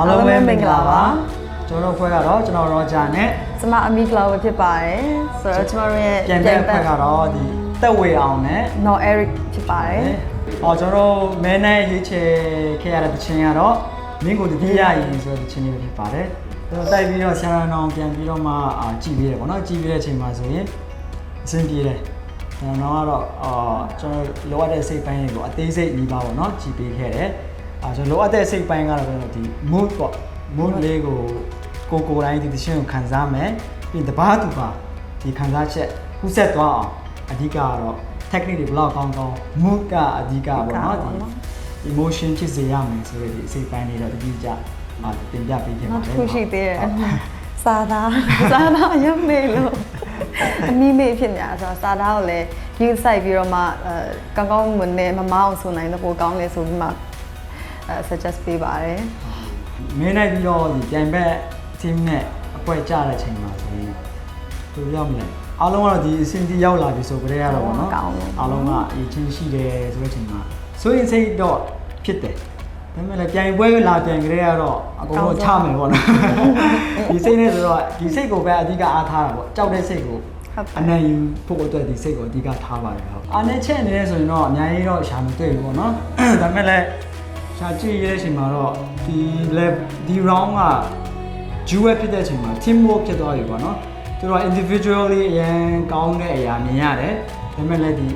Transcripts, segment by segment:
အားလုံးပဲမင်္ဂလာပါကျွန်တော်တို့ဖွဲ့ကတော့ကျွန်တော်ရောဂျာနဲ့ကျမအမီကလောပဲဖြစ်ပါတယ်ဆိုတော့ကျမတို့ရဲ့ပြန်ပြန်ဖွဲ့ကတော့ဒီတက်ဝေအောင်နဲ့ No Eric ဖြစ်ပါတယ်အော်ကျွန်တော်တို့မဲနဲ့ရွေးချယ်ခဲ့ရတဲ့တခြင်းကတော့မင်းကိုတတိယရင်ဆိုတဲ့တခြင်းလေးပဲဖြစ်ပါတယ်ကျွန်တော်တိုက်ပြီးတော့ဆရာတော်အောင်ပြန်ပြီးတော့မှအာကြည်ပြီးတယ်ပေါ့နော်ကြည်ပြီးတဲ့အချိန်မှာဆိုရင်အဆင်ပြေတယ်ဆရာတော်ကတော့အာကျွန်တော်လိုအပ်တဲ့စိတ်ပိုင်းတွေကိုအသေးစိတ်ပြီးပါပေါ့နော်ကြည်ပေးခဲ့တယ် အာကျွန်တော်လိုအပ်တဲ့စိတ်ပိုင်းကတော့ကျွန်တော်ဒီ mood ပေါ့ mood လေးကိုကိုကိုယ်တိုင်းဒီတခြင်းကိုခံစားမယ်ပြီးတပားသူပါဒီခံစားချက်ကူးဆက်သွားအောင်အဓိကကတော့ technique တွေဘယ်လောက်ကောင်းကောင်း mood ကအဓိကပေါ့နော်ဒီ emotion ဖြစ်စေရမယ်ဆိုတဲ့ဒီအစိတ်ပိုင်းလေးတော့တတိကျအာတင်ပြပေးခဲ့ပါနောက်တတစ်ယ်ခုရှိသေးတယ်စာသားစာသားရုပ်နေလို့အမီမေဖြစ်နေတာဆိုတော့စာသားကိုလည်းယူဆိုင်ပြီးတော့မှအဲကောင်းကောင်းမွန်နဲ့မမအောင်ဆိုနိုင်တဲ့ပိုကောင်းလေဆိုပြီးမှအဲ suggest ပေးပါတယ်မင်းနိုင်ပြီးတော့ဒီပြိုင်ဘက် team နဲ့အပွဲကြတဲ့အချိန်မှာဆိုရင်သူရောက်မလဲအားလုံးကတော့ဒီအဆင့်တီရောက်လာပြီဆိုကြတဲ့ကတော့ပေါ့နော်အားလုံးကအရေးချင်းရှိတယ်ဆိုတဲ့အချိန်မှာဆိုရင်စိတ်တော့ဖြစ်တယ်ဒါပေမဲ့လည်းပြိုင်ပွဲလာပြန်ကြတဲ့ကတော့အကုန်လုံးချမယ်ပေါ့နော်ဒီစိတ်နဲ့ဆိုတော့ဒီစိတ်ကိုပဲအဓိကအားထားတာပေါ့ကြောက်တဲ့စိတ်ကိုဟုတ်ပါအနိုင်ယူဖို့အတွက်ဒီစိတ်ကိုအဓိကထားပါတယ်ဟုတ်အားနဲ့ချက်နေလဲဆိုရင်တော့အများကြီးတော့ရှာမတွေ့ဘူးပေါ့နော်ဒါပေမဲ့လည်း ရှာကြည့်ရတဲ့အချိန်မှာတော့ဒီ level ဒီ round က duet ဖြစ်တဲ့အချိန်မှာ team work ဖြစ်သွားပြီပေါ့နော်သူတို့က individually အရင်ကောင်းတဲ့အရာမြင်ရတယ်ဒါပေမဲ့လည်းဒီ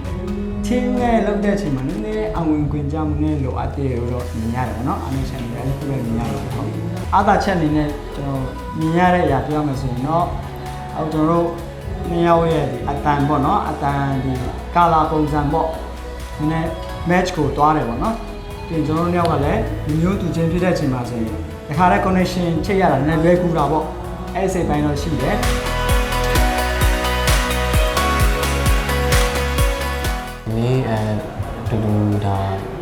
team နဲ့လုပ်တဲ့အချိန်မှာနည်းနည်းအဝင်ခွင့်ကြမှုနဲ့လိုအပ်တယ်လို့တော့မြင်ရတယ်ပေါ့နော်အားနဲ့ချက်နေတယ်အဲ့ဒီလိုပဲမြင်ရတယ်ဟုတ်အားသာချက်အနေနဲ့ကျွန်တော်မြင်ရတဲ့အရာပြောရမယ်ဆိုရင်တော့အော်ကျွန်တော်တို့နှစ်ယောက်ရဲ့ဒီအတန်ပေါ့နော်အတန်ဒီကာလာပုံစံပေါ့နည်းနည်း match ကိုတွားတယ်ပေါ့နော် ပြီးရင်ကျွန်တော်တို့နှစ်ယောက်ကလည်းဒီမျိုးတူချင်းဖြစ်တဲ့အချိန်မှာဆိုရင်တခါတည်း connection ချိတ်ရတာနည်းနည်းလွယ်ကူတာပေါ့အဲ့ဒီစိတ်ပိုင်းတော့ရှိတယ်ဒီနေ့အဲတူတူဒါ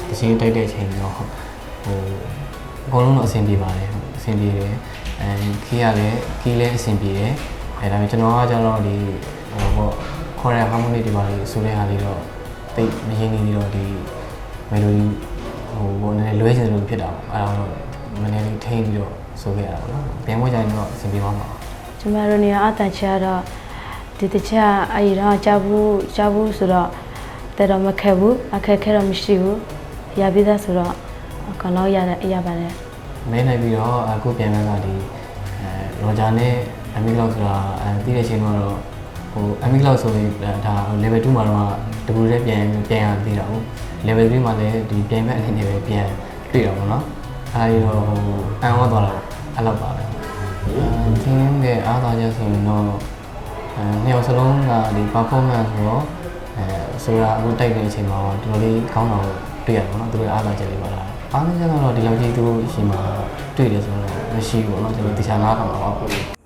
တချင်းတိုက်တဲ့အချိန်တော့ဟုတ်ဟိုအကုန်လုံးတော့အဆင်ပြေပါတယ်ဟုတ်အဆင်ပြေတယ်အဲခီးရလည်းခီးလည်းအဆင်ပြေတယ်အဲဒါပေမဲ့ကျွန်တော်ကကျတော့ဒီဟိုပေါ့ခေါ်တဲ့ harmony တွေပါလေဆိုတဲ့ဟာလေးတော့တိတ်မရင်းနေပြီးတော့ဒီ melody ဟိုဘောနည်းနည်း လွဲချင်တယ်လို့ဖြစ်တာပေါ့အဲဒါတော့နည်းနည်းလေးထိန်းပြီးတော့ဆိုခဲ့ရတာပေါ့နော်ပြန်မွေးကြရင်တော့အဆင်ပြေပါမှာကျမတို့နေရာအတန်ချရတော့ဒီတချာအဲ့ဒီတော့ကြားဘူးကြားဘူးဆိုတော့တော်တော်မခက်ဘူးအခက်ခဲတော့မရှိဘူးရပြီးသားဆိုတော့အကောင်တော့ရတဲ့အရာပါတယ်မဲနိုင်ပြီးတော့အခုပြန်လာတာဒီအဲရောဂျာနဲ့အမီကလောက်ဆိုတာအဲတည်တဲ့ချိန်မှာတော့ဟိုအမီကလောက်ဆိုရင်ဒါ level 2မှာတော့တပူလေးပြန်ပြန်ရသေးတာဟုတ် level 3မှာလည်းဒီပြန်မဲ့အနေနဲ့ပဲပြန် တွေ့တော့ဗောနော်အဲဒီတော့ဟိုအန်ဝတ်သွားတာအဲ့လောက်ပါပဲသင်တဲ့အားသာချက်ဆိုရင်တော့အဲနှစ်ယောက်စလုံးကဒီ performance ဆိုတော့အဲဆိုတာအခုတိုက်တဲ့အချိန်မှာတော်တော်လေးကောင်းတာကိုတွေ့ရပါတော့သူတို့အားသာချက်လေးပါလားအားသာချက်ကတော့ဒီလောက်ကြီးသူတို့ရှင်မှာတွေ့တယ်ဆိုတော့မရှိဘူးဗောနော်ကျွန်တော်တခြားနားထောင်တော့